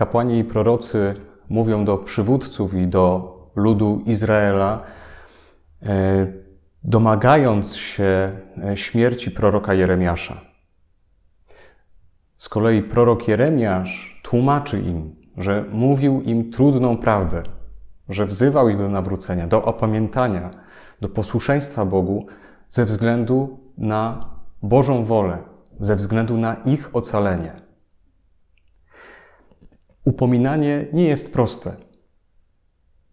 Kapłani i prorocy mówią do przywódców i do ludu Izraela, e, domagając się e, śmierci proroka Jeremiasza. Z kolei prorok Jeremiasz tłumaczy im, że mówił im trudną prawdę, że wzywał ich do nawrócenia, do opamiętania, do posłuszeństwa Bogu ze względu na Bożą wolę, ze względu na ich ocalenie. Upominanie nie jest proste.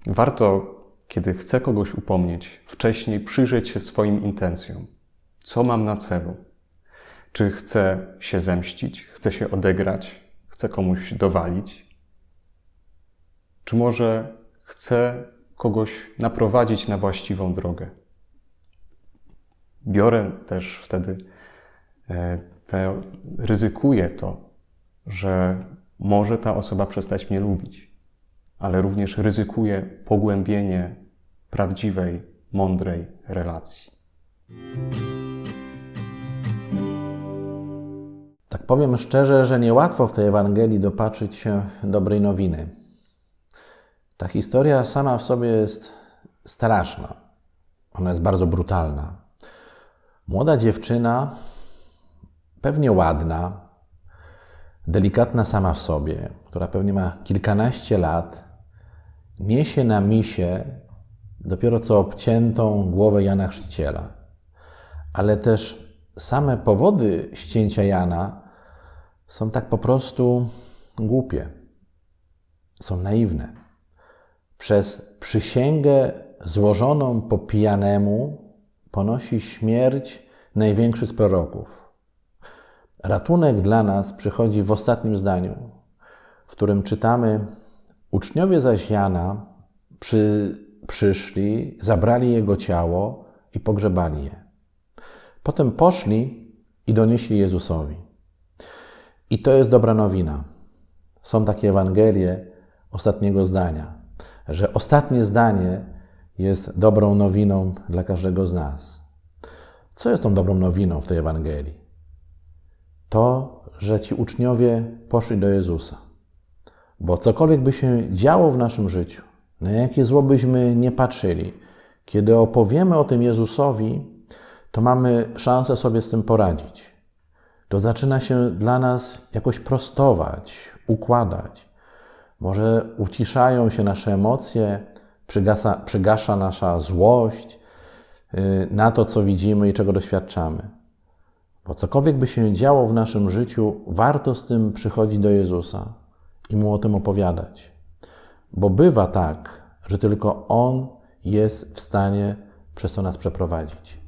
Warto, kiedy chcę kogoś upomnieć, wcześniej przyjrzeć się swoim intencjom. Co mam na celu? Czy chcę się zemścić, chcę się odegrać, chcę komuś dowalić? Czy może chcę kogoś naprowadzić na właściwą drogę? Biorę też wtedy, e, te, ryzykuję to, że może ta osoba przestać mnie lubić, ale również ryzykuję pogłębienie prawdziwej, mądrej relacji. Tak powiem szczerze, że niełatwo w tej Ewangelii dopatrzyć się dobrej nowiny. Ta historia sama w sobie jest straszna. Ona jest bardzo brutalna. Młoda dziewczyna, pewnie ładna, delikatna sama w sobie, która pewnie ma kilkanaście lat, niesie na misie dopiero co obciętą głowę Jana Chrzciciela. Ale też same powody ścięcia Jana są tak po prostu głupie, są naiwne. Przez przysięgę złożoną po pijanemu ponosi śmierć największy z proroków. Ratunek dla nas przychodzi w ostatnim zdaniu, w którym czytamy: Uczniowie zaś Jana przy, przyszli, zabrali jego ciało i pogrzebali je. Potem poszli i donieśli Jezusowi. I to jest dobra nowina. Są takie Ewangelie ostatniego zdania, że ostatnie zdanie jest dobrą nowiną dla każdego z nas. Co jest tą dobrą nowiną w tej Ewangelii? To, że ci uczniowie poszli do Jezusa. Bo cokolwiek by się działo w naszym życiu, na jakie zło byśmy nie patrzyli, kiedy opowiemy o tym Jezusowi, to mamy szansę sobie z tym poradzić. To zaczyna się dla nas jakoś prostować, układać. Może uciszają się nasze emocje, przygasa, przygasza nasza złość yy, na to, co widzimy i czego doświadczamy. Bo cokolwiek by się działo w naszym życiu, warto z tym przychodzić do Jezusa i mu o tym opowiadać. Bo bywa tak, że tylko On jest w stanie przez to nas przeprowadzić.